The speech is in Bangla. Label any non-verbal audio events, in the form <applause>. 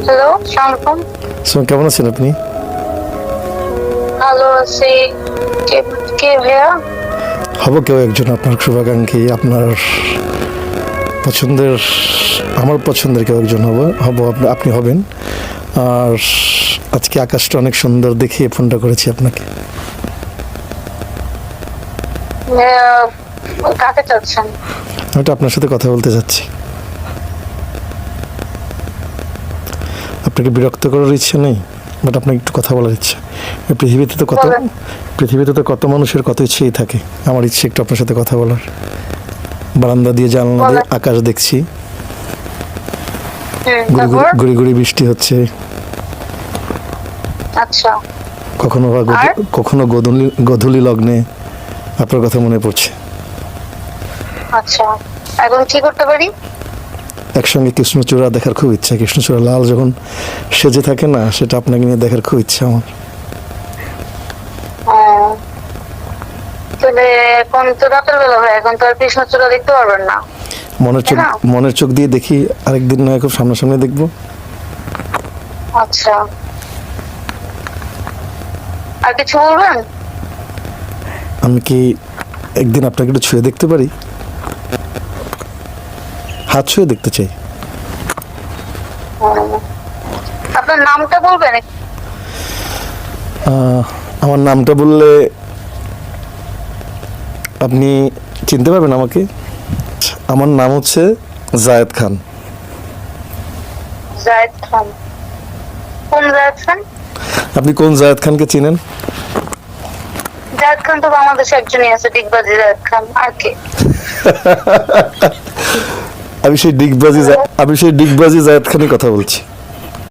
হ্যালো কেমন আছেন আপনি? ভালো আছি। কে কে ভাইয়া? হব কেউ একজন আপনার শুভাকাঙ্ক্ষী আপনার পছন্দের আমার পছন্দের কেউ একজন হব হব আপনি- হবেন। আর আজকে আকাশটা অনেক সুন্দর দেখে ফোনটা করেছি আপনাকে। কাকে চাচ্ছেন? আমি তো আপনার সাথে কথা বলতে যাচ্ছি আপনাকে বিরক্ত করার ইচ্ছে নেই বাট আপনাকে একটু কথা বলার ইচ্ছা। পৃথিবীতে তো কত পৃথিবীতে তো কত মানুষের কত ইচ্ছেই থাকে। আমার ইচ্ছে একটু আপনার সাথে কথা বলার। বারান্দা দিয়ে জানলা দিয়ে আকাশ দেখছি। হুম, গুড়ি গুড়ি- বৃষ্টি হচ্ছে। আচ্ছা। কখনো বা? কখনো গধূলি গধূলি লগ্নে আপনার কথা মনে পড়ছে। আচ্ছা। এখন কি করতে পারি? একসঙ্গে কৃষ্ণচূড়া দেখার খুব ইচ্ছা। কৃষ্ণচূড়া লাল যখন সেজে থাকে না সেটা আপনাকে নিয়ে দেখার খুব ইচ্ছা আমার। এখন তো রাতের বেলা হয় এখন তো আর কৃষ্ণচূড়া দেখতে পারবেন না। মনের চোখ মনের চোখ দিয়ে দেখি আরেকদিন নয় খুব সামনাসামনি দেখব। আচ্ছা। আর কিছু বলবেন? আমি কি একদিন আপনাকে একটু ছুঁয়ে দেখতে পারি? হাত ছুঁয়ে দেখতে চাই। আপনার নামটা বলবেন? আমার নামটা বললে আপনি চিনতে পারবেন আমাকে? আমার নাম হচ্ছে জায়েদ খান। জায়েদ খান। কোন জায়েদ খান? আপনি কোন জায়েদ খানকে চিনেন? জায়েদ খান তো বাংলাদেশে একজনই আছে ডিগবাজি জায়েদ খান। আর কে? <laughs> আমি সেই ডিগবাজি আমি সেই ডিগবাজি জায়েদ কথা বলছি।